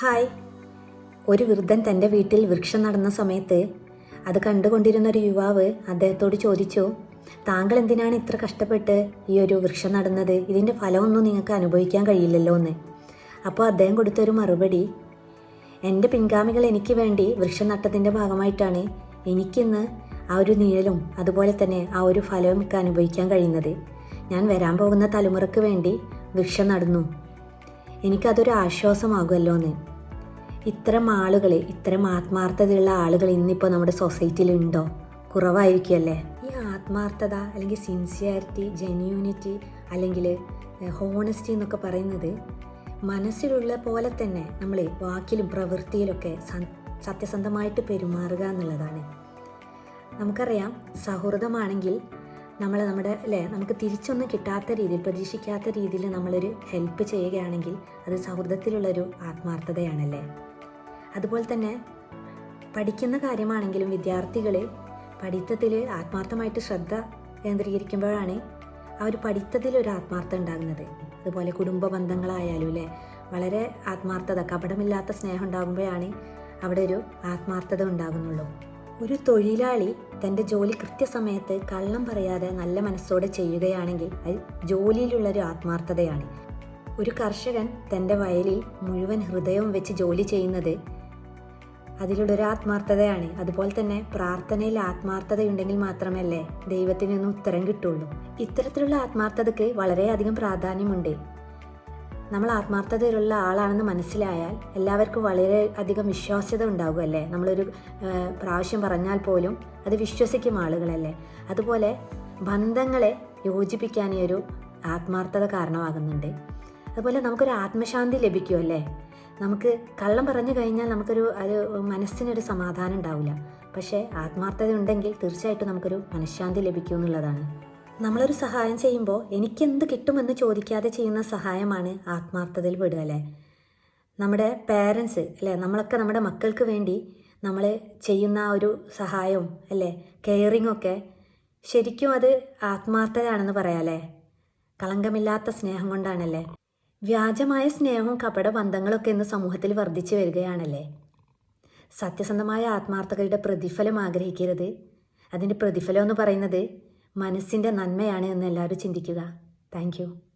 Hi. ഒരു വൃദ്ധൻ തന്റെ വീട്ടിൽ വൃക്ഷം നടന്ന സമയത്ത് അത് കണ്ടുകൊണ്ടിരുന്ന ഒരു യുവാവ് അദ്ദേഹത്തോട് ചോദിച്ചു താങ്കൾ എന്തിനാണ് ഇത്ര കഷ്ടപ്പെട്ട് ഈ ഒരു വൃക്ഷം നടന്നത്? ഇതിന്റെ ഫലമൊന്നും നിങ്ങൾക്ക് അനുഭവിക്കാൻ കഴിയില്ലല്ലോ എന്ന്. അപ്പോൾ അദ്ദേഹം കൊടുത്തൊരു മറുപടി എന്റെ പിൻഗാമികൾ എനിക്ക് വേണ്ടി വൃക്ഷം നട്ടതിന്റെ ഭാഗമായിട്ടാണ് എനിക്കിന്ന് ആ ഒരു നിഴലും അതുപോലെ തന്നെ ആ ഒരു ഫലവും ഒക്കെ അനുഭവിക്കാൻ കഴിയുന്നത്. ഞാൻ വരാൻ പോകുന്ന തലമുറയ്ക്ക് വേണ്ടി വൃക്ഷം നടന്നു. എനിക്കതൊരു ആശ്വാസമാകുമല്ലോ എന്ന്. ഇത്തരം ആളുകൾ ഇത്തരം ആത്മാർത്ഥതയുള്ള ആളുകൾ ഇന്നിപ്പോൾ നമ്മുടെ സൊസൈറ്റിയിൽ ഉണ്ടോ കുറവായിരിക്കുമല്ലേ ഈ ആത്മാർത്ഥത അല്ലെങ്കിൽ സിൻസിയാരിറ്റി ജെന്യൂനിറ്റി അല്ലെങ്കിൽ ഹോണസ്റ്റി എന്നൊക്കെ പറയുന്നത് മനസ്സിലുള്ള പോലെ തന്നെ നമ്മൾ വാക്കിലും പ്രവൃത്തിയിലൊക്കെ സത്യസന്ധമായിട്ട് പെരുമാറുക എന്നുള്ളതാണ്. നമുക്കറിയാം സൗഹൃദമാണെങ്കിൽ നമ്മൾ നമ്മുടെ അല്ലേ? നമുക്ക് തിരിച്ചൊന്നും കിട്ടാത്ത രീതിയിൽ പ്രതീക്ഷിക്കാത്ത രീതിയിൽ നമ്മളൊരു ഹെൽപ്പ് ചെയ്യുകയാണെങ്കിൽ അത് സൗഹൃദത്തിലുള്ളൊരു ആത്മാർത്ഥതയാണല്ലേ? അതുപോലെ തന്നെ പഠിക്കുന്ന കാര്യമാണെങ്കിലും വിദ്യാർത്ഥികൾ പഠിത്തത്തിൽ ആത്മാർത്ഥമായിട്ട് ശ്രദ്ധ കേന്ദ്രീകരിക്കുമ്പോഴാണ് അവർ ഒരു പഠിത്തത്തിൽ ഒരു ആത്മാർത്ഥത ഉണ്ടാകുന്നത്. അതുപോലെ കുടുംബ ബന്ധങ്ങളായാലും അല്ലേ? വളരെ ആത്മാർത്ഥത കപടമില്ലാത്ത സ്നേഹം ഉണ്ടാകുമ്പോഴാണ് അവിടെ ഒരു ആത്മാർത്ഥത ഉണ്ടാകുന്നുള്ളൂ. ഒരു തൊഴിലാളി തന്റെ ജോലി കൃത്യസമയത്ത് കള്ളം പറയാതെ നല്ല മനസ്സോടെ ചെയ്യുകയാണെങ്കിൽ അത് ജോലിയിലുള്ളൊരു ആത്മാർത്ഥതയാണ്. ഒരു കർഷകൻ തന്റെ വയലിൽ മുഴുവൻ ഹൃദയവും വെച്ച് ജോലി ചെയ്യുന്നത് അതിലുള്ളൊരു ആത്മാർത്ഥതയാണ്. അതുപോലെ തന്നെ പ്രാർത്ഥനയിൽ ആത്മാർത്ഥതയുണ്ടെങ്കിൽ മാത്രമല്ലേ ദൈവത്തിന് നിന്ന് ഉത്തരം കിട്ടുള്ളൂ. ഇത്തരത്തിലുള്ള ആത്മാർത്ഥതയ്ക്ക് വളരെയധികം പ്രാധാന്യമുണ്ട്. നമ്മൾ ആത്മാർത്ഥതയിലുള്ള ആളാണെന്ന് മനസ്സിലായാൽ എല്ലാവർക്കും വളരെ അധികം വിശ്വാസ്യത ഉണ്ടാകും അല്ലേ നമ്മളൊരു പ്രാവശ്യം പറഞ്ഞാൽ പോലും അത് വിശ്വസിക്കും ആളുകളല്ലേ? അതുപോലെ ബന്ധങ്ങളെ യോജിപ്പിക്കാൻ ഈ ഒരു ആത്മാർത്ഥത കാരണമാകുന്നുണ്ട്. അതുപോലെ നമുക്കൊരു ആത്മശാന്തി ലഭിക്കും അല്ലേ നമുക്ക് കള്ളം പറഞ്ഞു കഴിഞ്ഞാൽ നമുക്കൊരു ഒരു മനസ്സിനൊരു സമാധാനം ഉണ്ടാവില്ല. പക്ഷേ ആത്മാർത്ഥത ഉണ്ടെങ്കിൽ തീർച്ചയായിട്ടും നമുക്കൊരു മനഃശാന്തി ലഭിക്കും എന്നുള്ളതാണ്. നമ്മളൊരു സഹായം ചെയ്യുമ്പോൾ എനിക്കെന്ത് കിട്ടുമെന്ന് ചോദിക്കാതെ ചെയ്യുന്ന സഹായമാണ് ആത്മാർത്ഥതയിൽ വിടുക അല്ലേ? നമ്മുടെ പേരൻസ് അല്ലേ? നമ്മളൊക്കെ നമ്മുടെ മക്കൾക്ക് വേണ്ടി നമ്മൾ ചെയ്യുന്ന ആ ഒരു സഹായവും അല്ലേ? കെയറിങ് ഒക്കെ ശരിക്കും അത് ആത്മാർത്ഥതയാണെന്ന് പറയാല്ലേ കളങ്കമില്ലാത്ത സ്നേഹം കൊണ്ടാണല്ലേ? വ്യാജമായ സ്നേഹവും കപട ബന്ധങ്ങളൊക്കെ ഇന്ന് സമൂഹത്തിൽ വർദ്ധിച്ചു വരികയാണല്ലേ? സത്യസന്ധമായ ആത്മാർത്ഥതയുടെ പ്രതിഫലം ആഗ്രഹിക്കരുത്. അതിന്റെ പ്രതിഫലം എന്ന് പറയുന്നത് മനസ്സിന്റെ നന്മയാണ് എന്ന് എല്ലാവരും ചിന്തിക്കുക. താങ്ക്